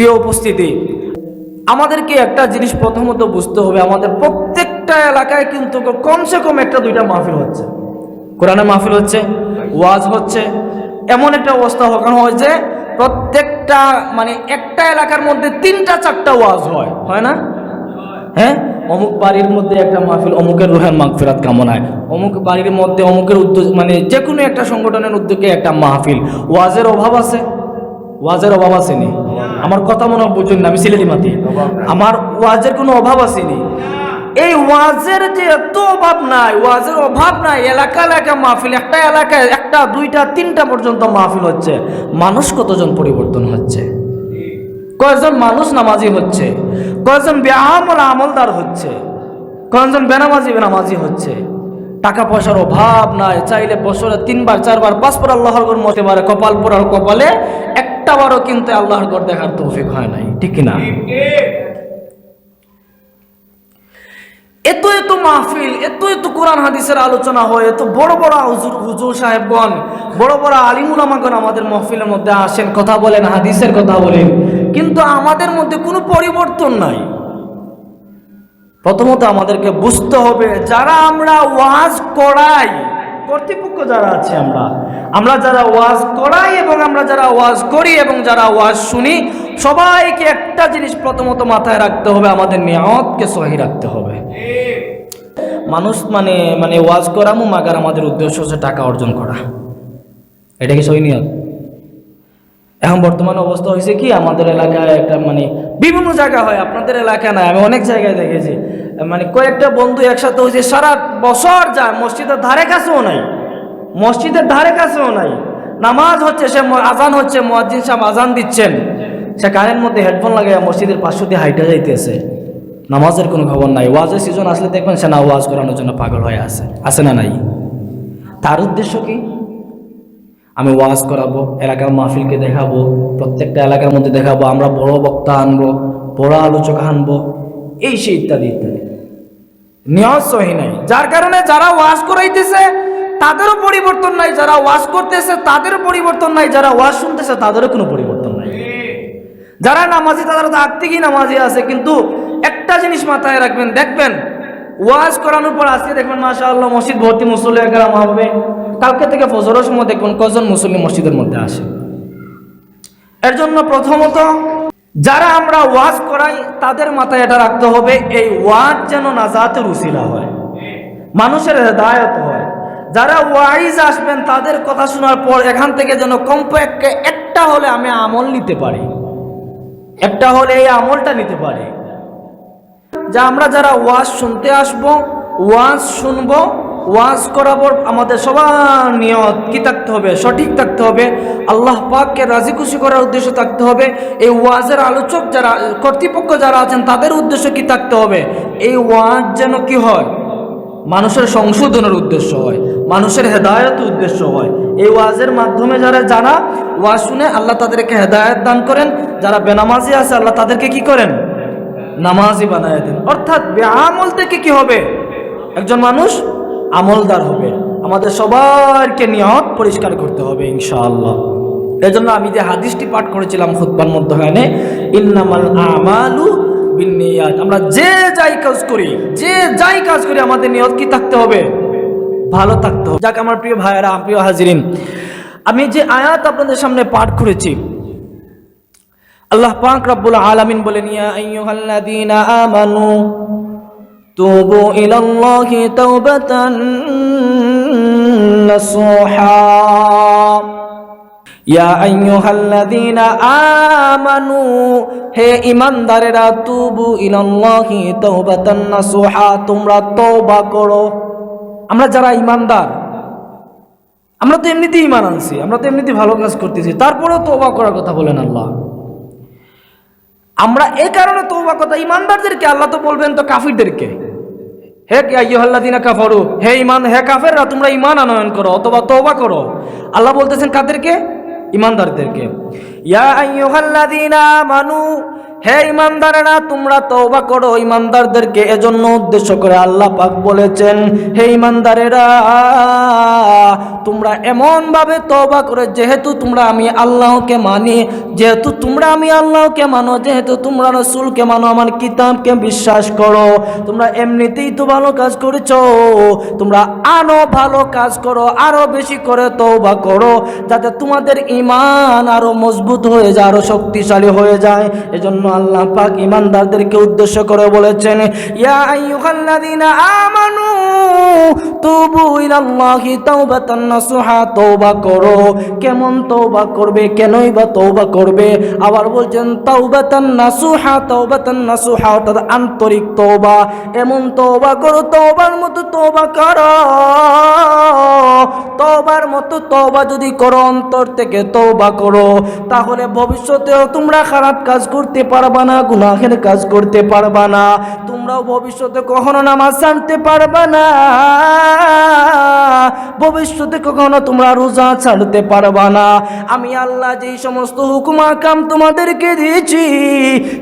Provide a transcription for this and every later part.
প্রিয় উপস্থিতি, আমাদেরকে একটা জিনিস প্রথমত বুঝতে হবে, আমাদের প্রত্যেকটা এলাকায় কিন্তু কমসে কম একটা দুইটা মাহফিল হচ্ছে। কোরআনে মাহফিল হচ্ছে, ওয়াজ হচ্ছে, এমন একটা অবস্থা হকানো হয় যে প্রত্যেকটা মানে একটা এলাকার মধ্যে তিনটা চারটা ওয়াজ হয় হয় না? হ্যাঁ? অমুক বাড়ির মধ্যে একটা মাহফিল, অমুকের রুহের মাগফিরাত কামনায়। অমুক বাড়ির মধ্যে অমুকের উদ্যোগ মানে যে কোনো একটা সংগঠনের উদ্যোগে একটা মাহফিল। ওয়াজের অভাব আছে। ওয়াজের অভাব আসেনি। আমার কথা মনে বুঝুন না, আমি সিলেটি মাতি আমার ওয়াজের কোনো অভাব আসেনি। এই ওয়াজের যে এত অভাব নাই, ওয়াজের অভাব নাই, এলাকা এলাকা মাহফিল, একটা এলাকায় একটা, দুইটা, তিনটা পর্যন্ত মাহফিল হচ্ছে। মানুষ কতজন পরিবর্তন হচ্ছে? কয়েকজন মানুষ নামাজি হচ্ছে? কয়েকজন ব্যায়ামল আমলদার হচ্ছে? কয়েকজন বেনামাজি বেনামাজি হচ্ছে? টাকা পয়সার অভাব নাই, চাইলে বছরে তিনবার, চারবার, পাঁচবার আল্লাহর মতে পারে, কপাল পড়ার কপালে একটা বারও কিন্তু আল্লাহর ঘর দেখার তৌফিক হয় নাই, ঠিক না এত এত মাহফিল, এত এত কোরআন হাদিসের আলোচনা হয়, এত বড় বড় হুজুর হুজুর সাহেবগণ, বড় বড় আলিমুল আমাগণ আমাদের মহফিলের মধ্যে আসেন, কথা বলেন, হাদিসের কথা বলেন। কিন্তু আমাদের মধ্যে কোনো পরিবর্তন নাই। প্রথমত আমাদেরকে বুঝতে হবে, যারা আমরা ওয়াজ করাই কর্তৃপক্ষ যারা আছে আমরা আমরা যারা ওয়াজ করাই এবং আমরা যারা ওয়াজ করি এবং যারা ওয়াজ শুনি, সবাইকে একটা জিনিস প্রথমত মাথায় রাখতে হবে, আমাদের নিয়তকে সহি রাখতে হবে। মানুষ মানে মানে ওয়াজ করামু, মাগার আমাদের উদ্দেশ্য হচ্ছে টাকা অর্জন করা। এটা কি সহি নিয়ত এখন বর্তমান অবস্থা হয়েছে কি? আমাদের এলাকায় একটা মানে বিভিন্ন জায়গা হয়, আপনাদের এলাকায় নাই আমি অনেক জায়গায় দেখেছি। মানে কয়েকটা বন্ধু একসাথে হয়েছে, সারা বছর যায়, মসজিদের ধারে কাছেও নাই। মসজিদের ধারে কাছেও নাই। নামাজ হচ্ছে, সে আজান হচ্ছে, মুয়াজ্জিন সাহেব আজান দিচ্ছেন। সে কানের মধ্যে হেডফোন লাগাই মসজিদের পাঁচশো দিয়ে হাইটা যাইতেছে। নামাজের কোনো খবর নাই। ওয়াজের সিজন আসলে দেখবেন, সে না ওয়াজ করানোর জন্য পাগল হয়ে আছে। আছে না নাই? তার উদ্দেশ্য কি? আমি ওয়াজ করাবো, এলাকার মাহফিলকে দেখাবো, প্রত্যেকটা এলাকার মধ্যে দেখাবো, আমরা বড় বক্তা আনব, বড় আলোচক আনব, এই সে ইত্যাদি ইত্যাদি। নিয়ত সহি নাই। যার কারণে যারা ওয়াজ করাইতেছে, তাদেরও পরিবর্তন নাই। যারা ওয়াজ করতেছে, তাদেরও পরিবর্তন নাই। যারা ওয়াজ শুনতেছে, তাদেরও কোনো পরিবর্তন নাই। যারা নামাজি তারা তো আগ থেকেই নামাজি আছে, কিন্তু একটা জিনিস মাথায় রাখবেন, দেখবেন ওয়াজ করানোর পর আজকে দেখবেন মাশা আল্লাহ মসজিদ ভর্তি মুসল্লি একরাম হবে। কালকে থেকে ফজরের সময় দেখবেন, কজন মুসল্লি মসজিদের মধ্যে আসে। এর জন্য প্রথমত, যারা আমরা ওয়াজ করাই, তাদের মাথায় এটা রাখতে হবে, এই ওয়াজ যেন নাজাতের উসিলা হয়। মানুষের হেদায়ত হয়। যারা ওয়াইজ আসবেন, তাদের কথা শোনার পর এখান থেকে যেন কমপক্ষে একটা হলে আমি আমল নিতে পারি। একটা হলে এই আমলটা নিতে পারি। যা আমরা যারা ওয়াজ শুনতে আসব, ওয়াজ শুনব, ওয়াজ করাবর আমাদের সবার নিয়ত কি থাকতে হবে? সঠিক থাকতে হবে। আল্লাহ পাককে রাজি খুশি করার উদ্দেশ্য থাকতে হবে। এই ওয়াজের আলোচক যারা, কর্তৃপক্ষ যারা আছেন, তাদের উদ্দেশ্য কি থাকতে হবে? এই ওয়াজ যেন কি হয়? মানুষের সংশোধনের উদ্দেশ্য হয়, মানুষের হেদায়ত উদ্দেশ্য হয়। এই ওয়াজের মাধ্যমে যারা যারা ওয়াজ শুনে, আল্লাহ তাদেরকে হেদায়ত দান করেন। যারা বেনামাজি আছে, আল্লাহ তাদেরকে কি করেন? নামাজি বানায় দেন। অর্থাৎ আমল থেকে কি হবে? একজন মানুষ আমলদার হবে। আমাদের সবারকে নিয়ত পরিষ্কার করতে হবে, ইনশাআল্লাহ। এই জন্য আমি যে হাদিসটি পাঠ করেছিলাম খুতবার মধ্যখানে, ইন্নামাল আমালু বিন্নিয়াত। আমরা যে যাই কাজ করি, যে যাই কাজ করি, আমাদের নিয়ত কি থাকতে হবে? ভালো থাকতে হবে। যাক, আমার প্রিয় ভাইয়েরা, প্রিয় হাজিরিন, আমি যে আয়াত আপনাদের সামনে পাঠ করেছি আল্লাহ পাক রব্বুল আলামিন বলেন, ইয়া আইয়ুহাল্লাযীনা আমানু তুবু ইলাল্লাহি তাওবাতান নাসুহা। ইয়া আইয়ুহাল্লাযীনা আমানু, হে ঈমানদারেরা তুবু ইলাল্লাহি তাওবাতান নাসুহা, তোমরা তওবা করো। আমরা যারা ঈমানদার আমরা তো এমনিতেই ঈমান আনছি, আমরা তো এমনিতেই ভালো কাজ করতেছি, তারপরেও তওবা করার কথা বলেন আল্লাহ। আমরা এ কারণে তৌবা কথা ইমানদারদেরকে আল্লাহ তো বলবেন তো কাফিরদেরকে। হে দিনা কাফারু? হে ইমান হে কাফেররা, তোমরা ইমান আনয়ন করো অথবা তৌবা করো। আল্লাহ বলতেছেন কাদেরকে? ইমানদারদেরকে। ইয়া আইয়ুহাল্লাযীনা আমানু হে ইমানদারেরা, তোমরা তওবা করো। ইমানদারদেরকে এজন্য উদ্দেশ্য করে আল্লাহ পাক বলেছেন, হে ইমানদারেরা, তোমরা এমন ভাবে তওবা করে, যেহেতু তোমরা আমি আল্লাহকে মানি, যেহেতু তোমরা আমি আল্লাহকে মানো, যেহেতু তোমরা রসুলকে মানো, আমার কিতাবকে বিশ্বাস করো। তোমরা এমনিতেই তো ভালো কাজ করেছ, তোমরা আরও ভালো কাজ করো, আরও বেশি করে তওবা করো, যাতে তোমাদের ইমান আরও মজবুত হয়ে যায়, আরও শক্তিশালী হয়ে যায়। এজন্য আল্লাহ পাক ইমানদারদেরকে উদ্দেশ্য করে বলেছেন, ইয়া আইয়ুহাল্লাযীনা আমানু তুবু ইলাল্লাহি তাওবাতান নাসুহা, তওবা করো। কেমন তওবা করবে? কেনই বা তওবা করবে? আবার বলছেন, তাওবাতান নাসুহা তাওবাতান নাসুহা অর্থাৎ আন্তরিক তওবা। এমন তওবা করো, তওবার মতো তওবা করো। তওবার মতো তওবা যদি করো, অন্তর থেকে তওবা করো, তাহলে ভবিষ্যতেও তোমরা খারাপ কাজ করতে পারবা না, গুনাহের কাজ করতে পারবা না, তোমরাও ভবিষ্যতে কখনো নামাজ ছাড়তে পারবা না, ভবিষ্যতে কখনো তোমরা রোজা ছাড়তে পারবা না। আমি আল্লাহ যেই সমস্ত হুকুমা কাম তোমাদেরকে দিয়েছি,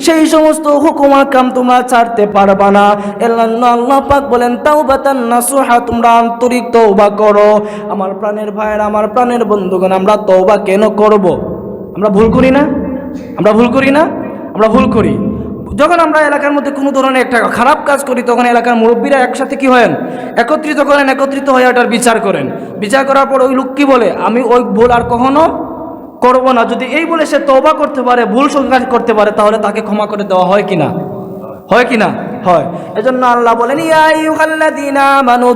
সেই সমস্ত হুকুমা কাম তোমরা ছাড়তে পারবা না। এল্লাহ আল্লাহ পাক বলেন তাও বাতান না সোহা তোমরা আন্তরিক তৌবা করো। আমার প্রাণের ভাইয়ের, আমার প্রাণের বন্ধুগণ, আমরা তৌবা কেন করব? আমরা ভুল করি না? আমরা ভুল করি না? আমরা ভুল করি। যখন আমরা এলাকার মধ্যে কোনো ধরনের একটা খারাপ কাজ করি, তখন এলাকার মুরব্বীরা একসাথে কি হয়? একত্রিত করেন, একত্রিত হয়ে ওটার বিচার করেন। বিচার করার পর ওই লোক কি বলে? আমি ওই ভুল আর কখনো করব না। যদি এই বলে সে তওবা করতে পারে, ভুল সংকাজ করতে পারে, তাহলে তাকে ক্ষমা করে দেওয়া হয় কিনা? হয় কিনা হয়। এজন্য আল্লাহ বলেন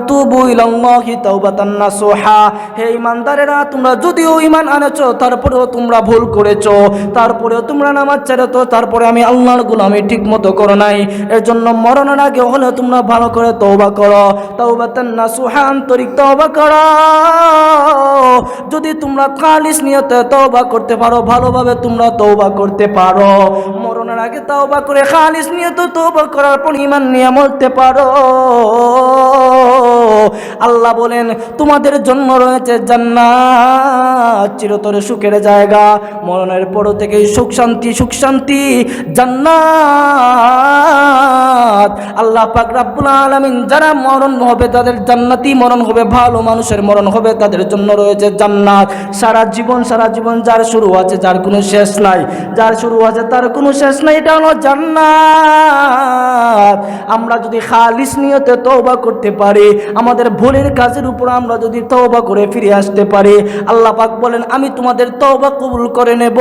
তুবু হে ঈমানদারেরা, তোমরা যদিও ঈমান আনেছো, তারপরেও তোমরা ভুল করেছ, তারপরেও তোমরা নামাজ ছেড়েছো, তারপরে আমি আল্লাহর গোলামি ঠিক মতো করো নাই। এর জন্য মরণের আগে হলে তোমরা ভালো করে তওবা করো। তাওবাতান নাসুহা, আন্তরিক তওবা করো। যদি তোমরা খালিস নিয়তে তওবা করতে পারো, ভালোভাবে তোমরা তওবা করতে পারো। আগে তাওবা করে খালিস নিয়ে তো তোবা করার পর ইমান নিয়ে মরতে পারো। আল্লাহ বলেন, তোমাদের জন্য রয়েছে জান্নাত, চিরতরে সুখের জায়গা। মরণের পর থেকে সুখ শান্তি সুখ শান্তি, জান্নাত। আল্লাহ পাক রাব্বুল আলামিন যারা মরণ হবে, তাদের জান্নাতি মরণ হবে, ভালো মানুষের মরণ হবে, তাদের জন্য রয়েছে জান্নাত। সারা জীবন সারা জীবন যার শুরু আছে, যার কোনো শেষ নাই। যার শুরু আছে, তার কোনো শেষ নাই, এটা হলো জান্নাত। আমরা যদি খালিস নিয়তে তওবা করতে পারি আমাদের ভুলের কাজের উপর আমরা যদি তওবা করে ফিরে আসতে পারি, আল্লাহ পাক বলেন, আমি তোমাদের তওবা কবুল করে নেব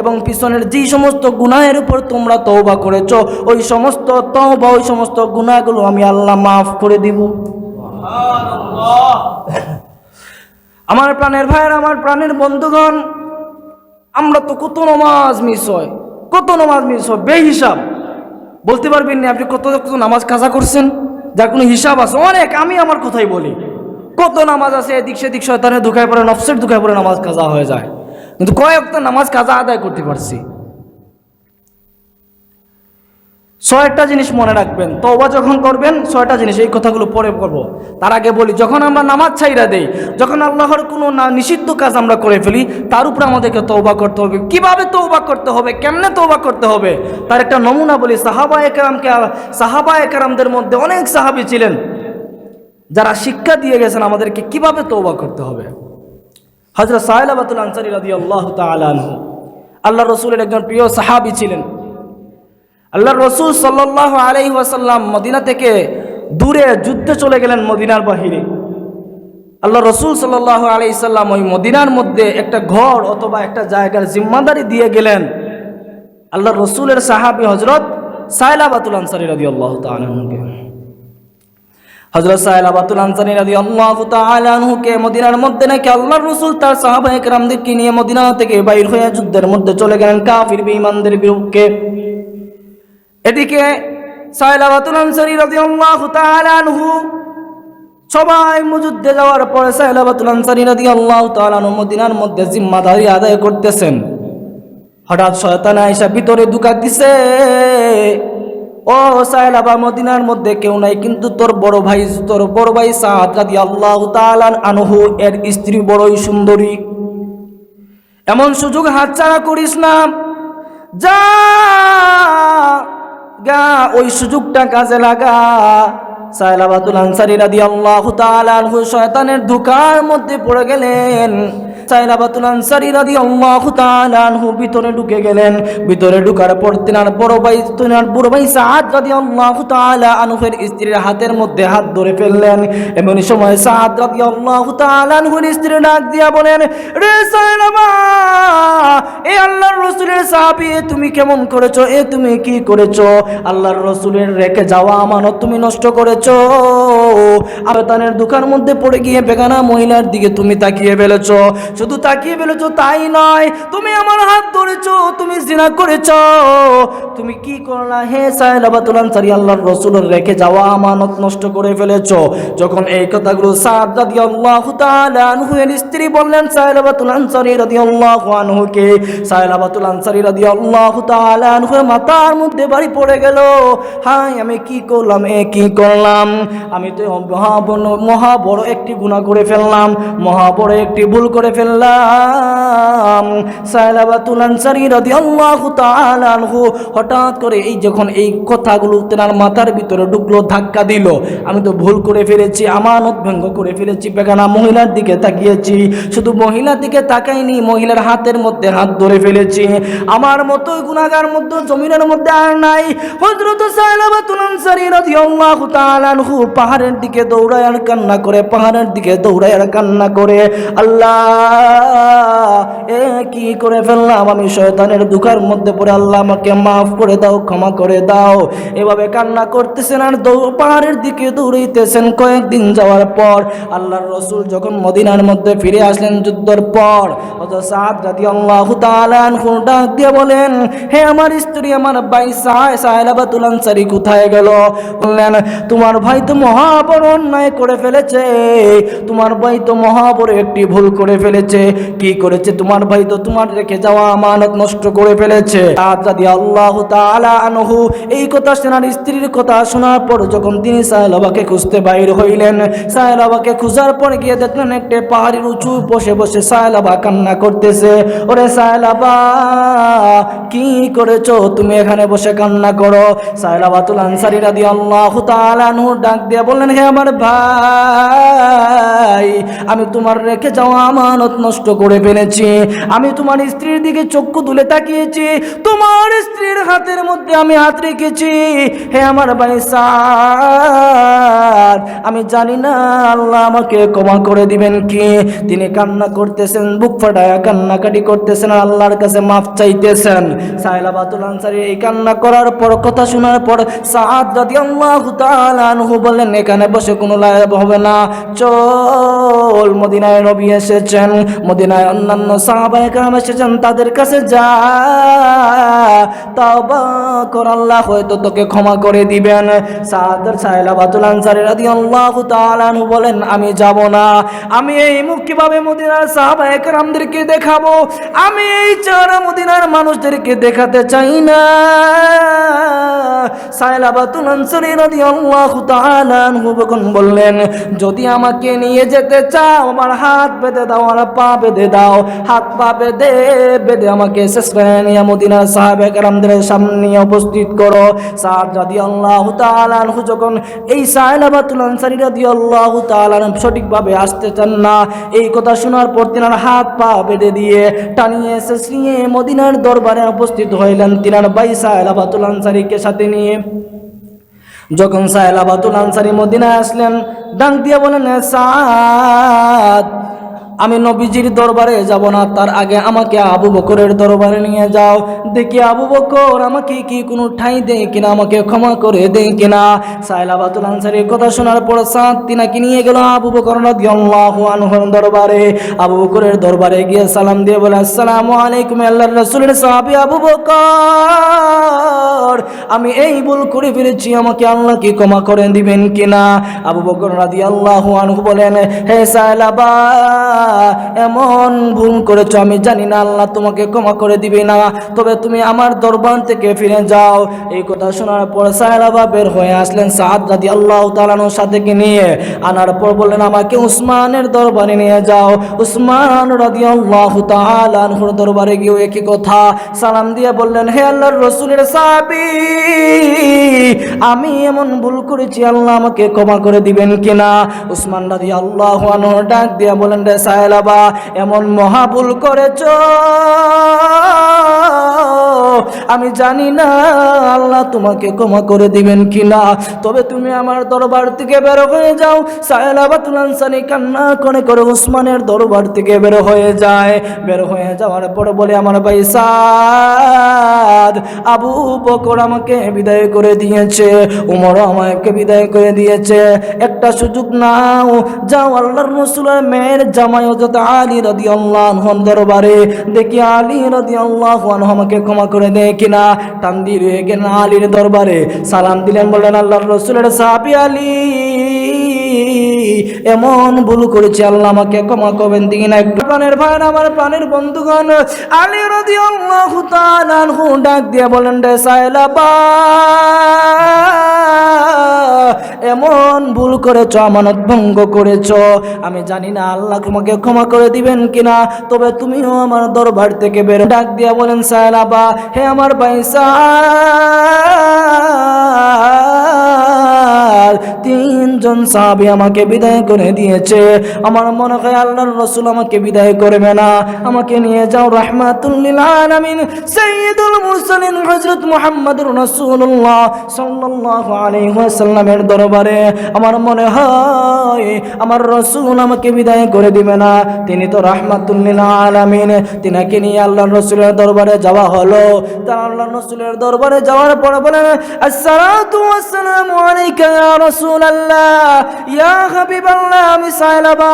এবং পিছনের যেই সমস্ত গুনাহের উপর তোমরা তওবা করেছ, ওই সমস্ত তওবা, ওই সমস্ত গুনাহগুলো আমি আল্লাহ মাফ করে দিব। আমার প্রাণের ভাইয়ের, আমার প্রাণের বন্ধুগণ, আমরা তো কত নমাজ মিস হয়, কত নমাজ মিস হয়, বেহিসাব। বলতে পারবেন না আপনি কত কত নামাজ কাজা করছেন? যার কোনো হিসাব আছে, অনেক, আমি আমার কথাই বলি। কত নামাজ আছে, এদিক সেদিক শয়তানের দুঃখায় পড়ে, নফসের দুঃখায় পড়ে নামাজ কাজা হয়ে যায়। কিন্তু কয়েকটা নামাজ কাজা আদায় করতে পারছি। ছয়টা জিনিস মনে রাখবেন, তওবা যখন করবেন, ছয়টা জিনিস, এই কথাগুলো পরে করব তার আগে বলি, যখন আমরা নামাজ ছাইরা দেই, যখন আল্লাহর কোনো না নিষিদ্ধ কাজ আমরা করে ফেলি, তার উপর আমাদেরকে তওবা করতে হবে। কীভাবে তওবা করতে হবে? কেমনে তওবা করতে হবে? তার একটা নমুনা বলি সাহাবা একরামকে সাহাবা একরামদের মধ্যে অনেক সাহাবি ছিলেন, যারা শিক্ষা দিয়ে গেছেন আমাদেরকে কীভাবে তওবা করতে হবে। হজরত সাহেলাবাতুল আনসারি রাদি আল্লাহ তালু আল্লাহ রসুলের একজন প্রিয় সাহাবি ছিলেন। আল্লাহ রসুল সাল্লাহ আলাই ওয়াসাল্লাম মদিনা থেকে দূরে যুদ্ধে চলে গেলেন মদিনার বাহিরে। আল্লাহ রসুল সাল্লাহ আলাই সাল্লাম ওই মদিনার মধ্যে একটা ঘর অথবা একটা জায়গার জিম্মাদারি দিয়ে গেলেন। আল্লাহ রসুলের সাহাবি হজরত সাইলাবাতুল আনসারি রাদি আল্লাহ তালকে হজরত সাহেলাবাতুল আনসারি রাদি আল্লাহ তালহুকে মদিনার মধ্যে নাকি আল্লাহ রসুল তার সাহাবা একরামদেরকে নিয়ে মদিনা থেকে বাইর হয়ে যুদ্ধের মধ্যে চলে গেলেন কাফির বেঈমানদের বিরুদ্ধে। এদিকে সাহেলাবাতুল আনসারি রাদিয়াল্লাহু তাআলা আনহু সবাই মুজুদ্দে যাওয়ার পরে সাহেলাবাতুল আনসারি রাদিয়াল্লাহু তাআলা আনহু মদিনার মধ্যে জিম্মাদারি আদায় করতেছেন। হঠাৎ শয়তান আয়েশা ভিতরে দুকা দিছে, ও সাহেলাবা মদিনার মধ্যে কেউ নাই, কিন্তু তোর বড় ভাই, তোর বড় ভাই সাদ রাদিয়াল্লাহু তাআলা আনহু, এর স্ত্রী বড়ই সুন্দরী। এমন সুযোগ হাতছাড়া করিস না। যা গা ওই সুযোগটা কাজে লাগা। সাইলাবাতুল আনসারি রাদিয়াল্লাহু তাআলা আনহু শয়তানের ধোঁকার মধ্যে পড়ে গেলেন। সাইলাবাতুল আনসারি রাদিয়াল্লাহু তাআলা আনহু ভিতরে ঢুকে গেলেন। ভিতরে ঢুকার পর তিনার বড় ভাই তিনার বড় ভাই সাদ রাদিয়াল্লাহু তাআলা আনহুর স্ত্রীর হাতের মধ্যে হাত ধরে ফেললেন। এমন সময় সাদ রাদিয়াল্লাহু তাআলা আনহুর স্ত্রী ডাক দিয়া বলেন, রে সাইলাবা, এ আল্লাহর রাসূলের সাহাবী তুমি কেমন করেছ? এ তুমি কি করেছ? আল্লাহর রসুলের রেখে যাওয়া আমানত তুমি নষ্ট করেছ? আবেতানের দোকান মধ্যে পড়ে গিয়ে বেগানা মহিলার দিকে তুমি তাকিয়ে ফেলেছো। শুধু তাকিয়ে ফেলেছো তাই নয়, তুমি আমার হাত ধরেছ, তুমি জিনা করেছ। তুমি কি করলা হে সাহেলাবাতুল আনসারী? আল্লাহর রাসূলের রেখে যাওয়া আমানত নষ্ট করে ফেলেছো। যখন এই কথাগুলো সাদ রাদিয়াল্লাহু তাআলা আনহু, এর স্ত্রী বললেন সাহেলাবাতুল আনসারী রাদিয়াল্লাহু আনহুকে সাহেলাবাতুল আনসারী রাদিয়াল্লাহু তাআলা আনহুর মাথার মধ্যে বাড়ি পড়ে গেল। হাই আমি কি করলাম? এ কি করলাম আমি তো মহা বড়- একটি গুনাহ করে ফেললাম। মহা বড় একটি ভুল করে ফেললাম। সাহেলাবাতুল আনসারী রাদিয়াল্লাহু তাআলা আনহু হঠাৎ করে এই যখন এই কথাগুলো তেনার মাথার ভিতরে ঢুকলো, ধাক্কা দিল। আমি তো ভুল করে ফেলেছি, আমানত ভঙ্গ করে ফেলেছি, বেগানা মহিলার দিকে তাকিয়েছি। শুধু মহিলার দিকে তাকাইনি, মহিলার হাতের মধ্যে হাত ধরে ফেলেছি। আমার মতো গুনাগার মধ্যে, জমিনের মধ্যে আর নাই। হযরত সাইলাবাতুল আনসারী রাদিয়াল্লাহু তাআলা আনহু পাহাড়ের দিকে দৌড়ায় আর কান্না করে, পাহাড়ের দিকে দৌড়ায় আর কান্না করে। আল্লাহ, এ কি করে ফেললাম আমি শয়তানের দুঃখের মধ্যে পড়ে? আল্লাহ আমাকে মাফ করে দাও, ক্ষমা করে দাও। এভাবে কান্না করতেছেন আর পাহাড়ের দিকে দৌড়াইতেছেন কয়েকদিন যাওয়ার পর। আল্লাহর রসুল যখন মদিনার মধ্যে ফিরে আসলেন যুদ্ধর পর সাদ রাদি আল্লাহ তালানহু ডাক দিয়ে বলেন, হে আমার স্ত্রী, আমার ভাই সাহ সাহেলাবাতুল আনসারি কোথায় গেল? বললেন, তোমার ভাই তো মহাবড় অন্যায় করে ফেলেছে। তোমার ভাই তো মহাবড় একটি ভুল করে ফেলেছে। কি করেছে? তোমার ভাই তো তোমার রেখে যাওয়া আমানত নষ্ট করে ফেলেছে। আল্লাহ আনহু এই কথা শোনার স্ত্রীর কথা শোনার পর যখন তিনি সাহেলাবাকে খুঁজতে বাইর হইলেন সাহেলাবাকে খুঁজার পর গিয়ে দেখলেন একটা পাহাড়ির উঁচু বসে বসে সাহেলাবা কান্না করতেছে। ওরে সাহেলাবা কি করেছ? তুমি এখানে বসে কান্না করো। সাহেলাবাতুল আনসারি রাদি আল্লাহ তাআলা আনহু ডাক দিয়ে বললেন, হে আমার ভাই, আমি তোমার রেখে যাওয়া আমানত নষ্ট করে ফেলেছি। আমি তোমার স্ত্রীর দিকে চক্ষু তুলে তাকিয়েছি। তোমার স্ত্রীর হাতের মধ্যে আমি হাত রেখেছি। হে আমার ভাই সাদ, আমি জানি না, আল্লাহ আমাকে ক্ষমা করে দিবেন কি? তিনি কান্না করতেছেন, বুক ফাটায় কান্নাকাটি করতেছেন আল্লাহর কাছে মাফ চাইতেছেন। সাহেলাবাতুল আনসারি এই কান্না করার পর, কথা শোনার পর সাদ রাদিয়াল্লাহু তাআলা আনহু বললেন এখানে বসে কোনো লাভ হবে না। চল, মদিনায় নবী এসেছেন। মদিনায় অন্যান্য সাহাবায়ে কেরাম এসেছেন, তাদের কাছে যা। তাওবা কর, আল্লাহ হয়তো তোকে ক্ষমা করে দিবেন। সাদার সাহেলাবাতুল আনসারি রাদিয়াল্লাহু তাআলা আনহু বলেন, আমি যাব না। আমি এই মুখ কীভাবে মদিনার সাহাবায়ে কেরামদেরকে দেখাবো? আমি এই চারা মদিনার মানুষদেরকে দেখাতে চাই না। সাহেলাবাতুল আনসারি রাদিয়াল্লাহু তাআলা আনহু যখন বললেন, যদি আমাকে নিয়ে যেতে চাও, আমার হাত বেঁধে দাও আর পা বেঁধে দাও, হাত পা বেঁধে বেঁধে আমাকে শেষ নিয়ে মদিনার সাহাবে কারামদের সামনে উপস্থিত করো। সাদ রাদি আল্লাহ তালু যখন এই সাহেলাবাতুল আনসারি রাদি আল্লাহ তালান সঠিকভাবে আসতে চান না, এই কথা শোনার পর তিনার হাত পা বেঁধে দিয়ে টানিয়ে, শেষ নিয়ে মদিনার দরবারে উপস্থিত হইলেন তিনার বাই সাহেলাবাতুল আনসারিকে সাথে নিয়ে। যখন সাহেলা বাতুল আনসারি মদিনায় আসলেন ডাক দিয়ে বলেন "এ সাদ আমি নবীজির দরবারে যাব না, তার আগে আমাকে আবু বকরের দরবারে নিয়ে যাও। দেখি আবু বকর আমাকে কি কোনো ঠাঁই দেয় কিনা, আমাকে ক্ষমা করে দেয় কিনা। সাইলাবাতুল আনসারির কথা শোনার পর সাত তিনাকে নিয়ে গেল আবু বকর আনহুর দরবারে। আবু বকরের দরবারে গিয়ে সালাম দিয়ে বলে, আসসালামু আলাইকুম আল্লাহর রাসূলের সাহাবী আবু বকর। আমি এই ভুল করে ফিরেছি আমাকে আল্লাহ কি ক্ষমা করে দিবেন কিনা? আবু বকর রাদিয়াল্লাহু আনহু বলেন, হে সাইলাবা এমন ভুল করেছ, আমি জানি না, আল্লাহ তোমাকে ক্ষমা করে দিবে না। তবে তুমি আমার দরবার থেকে ফিরে যাও। এই কথা শোনার পর সাহেলাবা বের হয়ে আসলেন সাদ রাদি আল্লাহ তালানোর সাথে নিয়ে। আনার পর বললেন, আমাকে উসমানের দরবারে নিয়ে যাও। উসমান রাদি আল্লাহ তালানহুর দরবারে গিয়ে একই কথা সালাম দিয়ে বললেন, হে আল্লাহর রসুলের সাবি আমি এমন ভুল করেছি, আল্লাহ আমাকে ক্ষমা করে দিবেন কিনা? উসমান রাদি আল্লাহ ডাক দিয়ে বলেন রে সাহেলাবা এমন মহাবুল করেছ। আমি জানি না, আল্লাহ তোমাকে ক্ষমা করে দিবেন কিনা। তবে তুমি আমার দরবার থেকে বের হয়ে যাও। সাহেলাবাতুল আনসারি কান্না করে করে উসমানের দরবার থেকে বের হয়ে যায়। বের হয়ে যাওয়ার পর বলে আমার ভাই সাদ, আবু বকর আমাকে বিদায় করে দিয়েছে, উমর আমাকে বিদায় করে দিয়েছে। একটা সুযোগ নাও, যাও আল্লাহর রসুলের মেয়ের জামাই হযরত আলী রাদিয়াল্লাহু আনহু দরবারে। দেখি আলী রাদিয়াল্লাহু আনহু আমাকে ক্ষমা করে দেয় কিনা টান দিয়ে রয়ে গেলেন আলীর দরবারে। সালাম দিলেন বললেন আল্লাহর রসুলের সাপি আলী। এমন ভুল করেছি, আল্লাহ আমাকে ক্ষমা করবেন। দিন একটু প্রাণের ভাই আমার প্রাণের বন্ধুগণ, আলী তাআলা আনহু ডাক দিয়ে বলেন, রে এমন ভুল করেছ, আমানত ভঙ্গ করেছ। আমি জানি না আল্লাহ তোমাকে ক্ষমা করে দিবেন কিনা, তবে তুমিও আমার দরবার থেকে বের ডাক দিয়া বলেন সাহেলাবা হে আমার পয়সা তিনজন সাহাবি আমাকে বিদায় করে দিয়েছে। আমার মনে হয় আল্লাহর রসুল আমাকে বিদায় করবে না। আমাকে নিয়ে যাও রহমাতুল্লিল আলামিন। সাইয়্যিদুল মুরসালিন হযরত রাসূলুল্লাহ সাল্লাল্লাহু আলাইহি ওয়াসাল্লামের দরবারে। আমার মনে হয় আমার রসুল আমাকে বিদায় করে দিবে না। তিনি তো রাহমাতুল্লিল আলামিন। তিনাকে নিয়ে আল্লাহর রসুলের দরবারে যাওয়া হলো। তার আল্লাহর রসুলের দরবারে যাওয়ার পরে বলেন আসসালাতু ওয়াসসালামু আলাইকা ইয়া রাসূলুল্লাহ, ইয়া হাবিবাল্লাহ, আমি সাইলাবা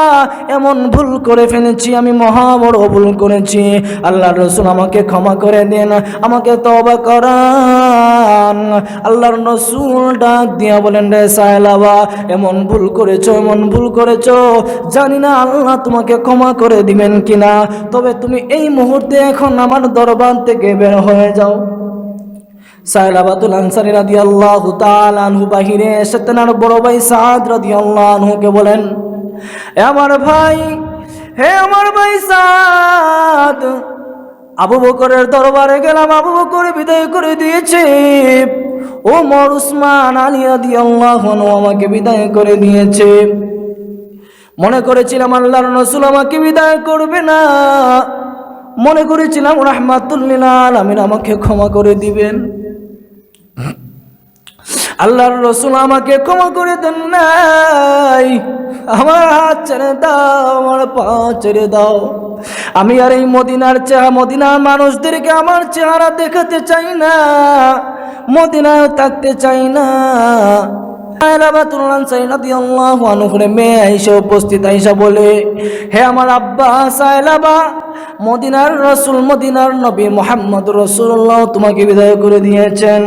এমন ভুল করে ফেলেছি, আমি মহা বড় ভুল করেছি। আল্লাহর রসুল আমাকে ক্ষমা করে দেন, আমাকে তওবা করান। আল্লাহর রসুল ডাক দিয়া বলেন, রে সাইলাবা এমন ভুল করেছ, এমন ভুল করেছ, জানি না আল্লাহ তোমাকে ক্ষমা করে দিবেন কিনা, তবে তুমি এই মুহূর্তে এখন আমার দরবার থেকে বের হয়ে যাও। সাইলাবাতুল আনসারি রাদিয়াল্লাহু তাআলা আনহু বাহিরে এসে তেনার বড় ভাই সাদ রাদিয়াল্লাহু আনহুকে বলেন, "এ আমার ভাই, হে আমার ভাই সাদ, আবু বকরের দরবারে গেলাম, আবু বকর বিদায় করে দিয়েছে। ও মর উসমান আলী রাদিয়াল্লাহু আনহু আমাকে বিদায় করে দিয়েছে। মনে করেছিলাম আল্লাহর রসুল আমাকে বিদায় করবে না। মনে করেছিলাম রাহমাতুল্লিল আলামিন আমাকে ক্ষমা করে দিবেন। আল্লাহর রসুল আমাকে ক্ষমা করে দেন নাই। আমার হাত ছেড়ে দাও, আমার পা ছেড়ে দাও। আমি আর এই মদিনার চেহারা, মদিনার মানুষদেরকে আমার চেহারা দেখাতে চাই না, মদিনায় থাকতে চাই না। উপস্থিত বলে, হে আমার আব্বা সাইলাবা মদিনার রসুল, মদিনার নবী তোমাকে বিদায় করে দিয়েছেন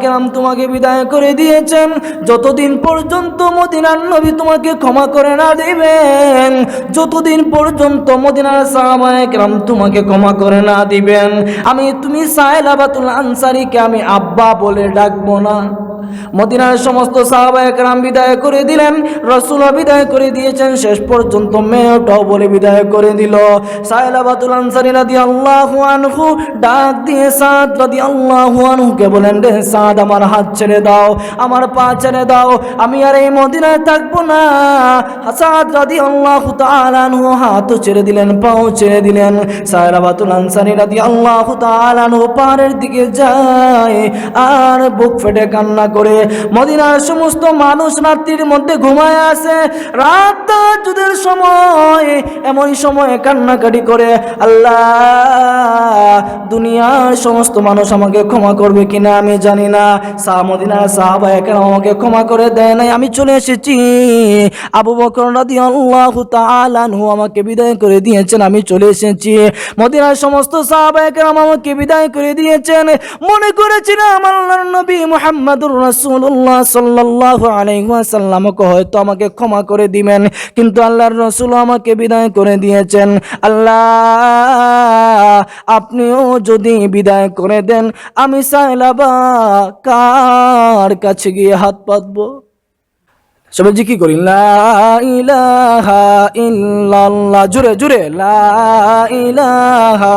কেরাম তোমাকে করে দিয়েছেন, যতদিন পর্যন্ত মদিনার নবী তোমাকে ক্ষমা করে না দিবেন, যতদিন পর্যন্ত মদিনার সাহাবায় কেরাম তোমাকে ক্ষমা করে না দিবেন, আমি, তুমি সাহেলাবাতুল আনসারিকে আমি আব্বা বলে ডাকবো না। মদিনার সমস্ত সাহাবাহাম বিদায় করে দিলেন, রসুল বিদায় করে দিয়েছেন, শেষ পর্যন্ত মেয়েটাও বলে বিদায় করে দিল। সাহেলাবাতুল আনসারি রাদি আল্লাহু আনহু ডাক দিয়ে সাদ রাদি আল্লাহু আনহুকে বলেন, রে সাদ, আমার হাত ছেড়ে দাও, আমার পা ছেড়ে দাও, আমি আর এই মদিনায় থাকব না। সাদ রাদি আল্লাহু তাআলা আনহু হাত ছেড়ে দিলেন, পাও ছেড়ে দিলেন। সাহেলাবাতুল আনসারি রাদি আল্লাহু তাআলা আনহু পাহাড়ের দিকে যায়, আর বুক ফেটে কান্না করে। মদিনার সমস্ত মানুষ রাত্রির মধ্যে ঘুমায় আসে। রাত যুদের সময়, এমন সময় কান্নাকাটি করে, আল্লাহ, দুনিয়ার সমস্ত মানুষ আমাকে ক্ষমা করবে কিনা আমি জানি না। শাহ মদিনার সাহাবা কেন আমাকে ক্ষমা করে দেয় নাই। আমি চলে এসেছি। আবু বকর রাদিয়াল্লাহু তাআলা আনহু আমাকে বিদায় করে দিয়েছেন, আমি চলে এসেছি। মদিনার সমস্ত সাহাবা কেন আমাকে বিদায় করে দিয়েছেন। মনে করেছিলাম আল্লাহর নবী মুহাম্মদুর রসুল্লাহ সাল্লাহ আলাইসাল্লামকে হয়তো আমাকে ক্ষমা করে দিবেন, কিন্তু আল্লাহর রসুল আমাকে বিদায় করে দিয়েছেন। আল্লাহ, আপনিও যদি বিদায় করে দেন, আমি সাইলাবা কার কাছে গিয়ে হাত পাতবো? সবাই জি কি করি, লা ইলাহা ইল্লাল্লাহ জুড়ে জুড়ে লা ইলাহা